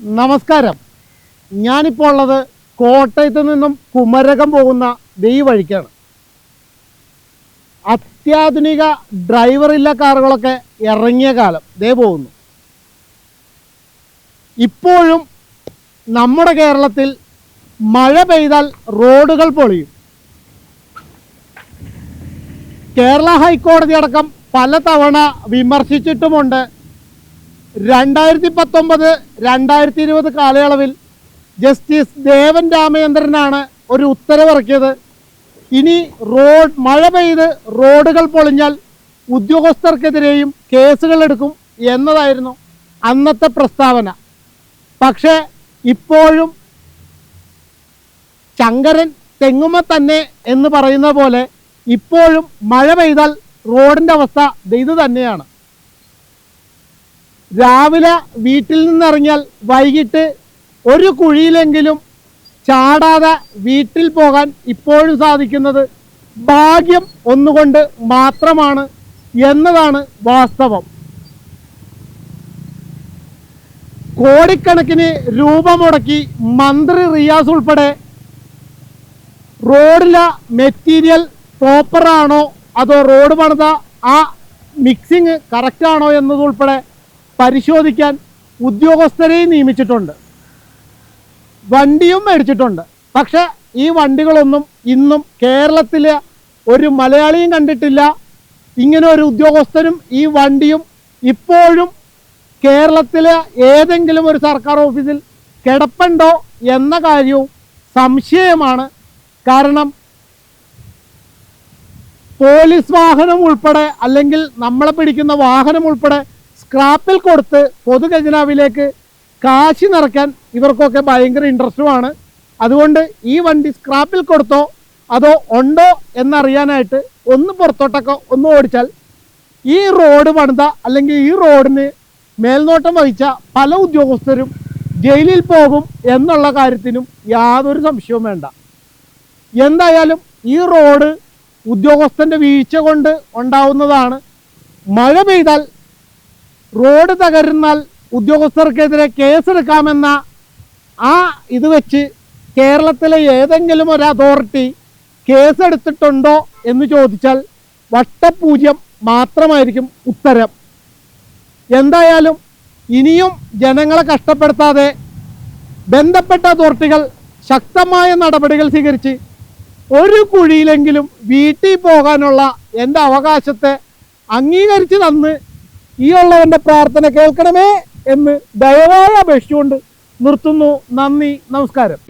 നമസ്കാരം. ഞാനിപ്പോൾ ഉള്ളത് കോട്ടയത്ത് നിന്നും കുമരകം പോകുന്ന ദൈവ വഴിക്കാണ്. അത്യാധുനിക ഡ്രൈവറില്ല കാറുകളൊക്കെ ഇറങ്ങിയ കാലം. ദേ പോകുന്നു. ഇപ്പോഴും നമ്മുടെ കേരളത്തിൽ മഴ പെയ്താൽ റോഡുകൾ പൊളിയും. കേരള ഹൈക്കോടതി അടക്കം പല തവണ വിമർശിച്ചിട്ടുമുണ്ട് രണ്ടായിരത്തി പത്തൊമ്പത് രണ്ടായിരത്തി ഇരുപത് കാലയളവിൽ ജസ്റ്റിസ് ദേവൻ രാമചന്ദ്രനാണ് ഒരു ഉത്തരവിറക്കിയത്. ഇനി റോഡ് മഴ പെയ്ത് റോഡുകൾ പൊളിഞ്ഞാൽ ഉദ്യോഗസ്ഥർക്കെതിരെയും കേസുകൾ എടുക്കും എന്നതായിരുന്നു അന്നത്തെ പ്രസ്താവന. പക്ഷേ ഇപ്പോഴും ശങ്കരൻ തെങ്ങുമ തന്നെ എന്ന് പറയുന്ന പോലെ ഇപ്പോഴും മഴ പെയ്താൽ റോഡിന്റെ അവസ്ഥ ഇത് തന്നെയാണ്. രാവിലെ വീട്ടിൽ നിന്നിറങ്ങിയാൽ വൈകിട്ട് ഒരു കുഴിയിലെങ്കിലും ചാടാതെ വീട്ടിൽ പോകാൻ ഇപ്പോഴും സാധിക്കുന്നത് ഭാഗ്യം ഒന്നുകൊണ്ട് മാത്രമാണ് എന്നതാണ് വാസ്തവം. കോടിക്കണക്കിന് രൂപ മുടക്കി മന്ത്രി റിയാസ് ഉൾപ്പെടെ റോഡിലെ മെറ്റീരിയൽ പ്രോപ്പറാണോ അതോ റോഡ് പണിത ആ മിക്സിങ് കറക്റ്റാണോ എന്നതുൾപ്പെടെ പരിശോധിക്കാൻ ഉദ്യോഗസ്ഥരെയും നിയമിച്ചിട്ടുണ്ട്. വണ്ടിയും മേടിച്ചിട്ടുണ്ട്. പക്ഷെ ഈ വണ്ടികളൊന്നും ഇന്നും കേരളത്തിലെ ഒരു മലയാളിയും കണ്ടിട്ടില്ല. ഇങ്ങനെ ഒരു ഉദ്യോഗസ്ഥനും ഈ വണ്ടിയും ഇപ്പോഴും കേരളത്തിലെ ഏതെങ്കിലും ഒരു സർക്കാർ ഓഫീസിൽ കിടപ്പുണ്ടോ എന്ന കാര്യവും സംശയമാണ്. കാരണം പോലീസ് വാഹനം ഉൾപ്പെടെ അല്ലെങ്കിൽ നമ്മളെ പിടിക്കുന്ന വാഹനം ഉൾപ്പെടെ സ്ക്രാപ്പിൽ കൊടുത്ത് പൊതുഖജനാവിലേക്ക് കാശ് നിറയ്ക്കാൻ ഇവർക്കൊക്കെ ഭയങ്കര ഇൻട്രസ്റ്റുമാണ് അതുകൊണ്ട് ഈ വണ്ടി സ്ക്രാപ്പിൽ കൊടുത്തോ അതോ ഉണ്ടോ എന്നറിയാനായിട്ട് ഒന്ന് പുറത്തോട്ടൊക്കെ ഒന്ന് ഓടിച്ചാൽ ഈ റോഡ് പണിത അല്ലെങ്കിൽ ഈ റോഡിന് മേൽനോട്ടം വഹിച്ച പല ഉദ്യോഗസ്ഥരും ജയിലിൽ പോകും എന്നുള്ള കാര്യത്തിനും യാതൊരു സംശയവും വേണ്ട. എന്തായാലും ഈ റോഡ് ഉദ്യോഗസ്ഥന്റെ വീഴ്ച കൊണ്ട് ഉണ്ടാവുന്നതാണ്. മഴ പെയ്താൽ റോഡ് തകരുന്നാൽ ഉദ്യോഗസ്ഥർക്കെതിരെ കേസെടുക്കാമെന്ന ആ ഇത് വെച്ച് കേരളത്തിലെ ഏതെങ്കിലും ഒരു അതോറിറ്റി കേസെടുത്തിട്ടുണ്ടോ എന്ന് ചോദിച്ചാൽ വട്ടപൂജ്യം മാത്രമായിരിക്കും ഉത്തരം. എന്തായാലും ഇനിയും ജനങ്ങളെ കഷ്ടപ്പെടുത്താതെ ബന്ധപ്പെട്ട അതോറിറ്റികൾ ശക്തമായ നടപടികൾ സ്വീകരിച്ച് ഒരു കുഴിയിലെങ്കിലും വീട്ടിൽ പോകാനുള്ള എന്റെ അവകാശത്തെ അംഗീകരിച്ച് തന്ന് ഈ ഉള്ളവന്റെ പ്രാർത്ഥന കേൾക്കണമേ എന്ന് ദയവായി അപേക്ഷിച്ചുകൊണ്ട് നിർത്തുന്നു. നന്ദി നമസ്കാരം.